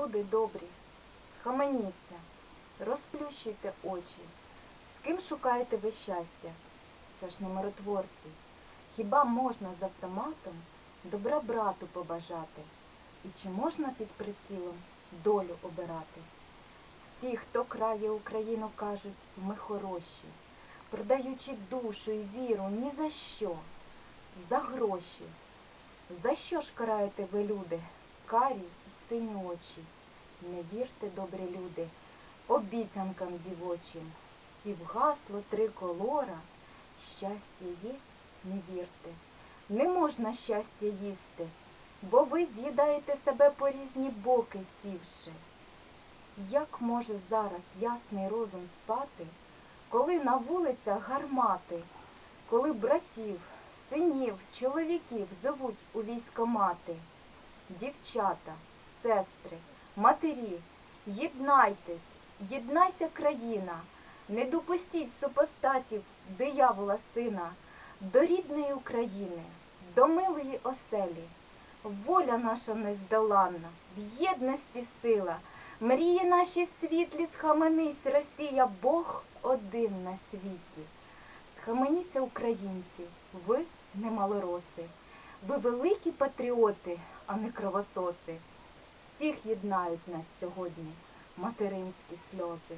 Люди добрі, схаменіться, розплющуйте очі. З ким шукаєте ви щастя? Це ж не миротворці. Хіба можна з автоматом добра брату побажати? І чи можна під прицілом долю обирати? Всі, хто крає Україну, кажуть, ми хороші, продаючи душу і віру ні за що, за гроші. За що ж караєте ви, люди, карі сині очі? Не вірте, добрі люди, обіцянкам дівочим. І в гасло триколора щастя єсть, не вірте. Не можна щастя їсти, бо ви з'їдаєте себе по різні боки сівши. Як може зараз ясний розум спати, коли на вулицях гармати, коли братів, синів, чоловіків зовуть у військомати? Дівчата, сестри, матері, єднайтесь, єднайся країна, не допустіть супостатів диявола сина, до рідної України, до милої оселі. Воля наша нездоланна, в єдності сила, мрії наші світлі, схаменись, Росія, Бог один на світі. Схаменіться, українці, ви не малороси, ви великі патріоти, а не кровососи. Всіх єднають нас сьогодні материнські сльози.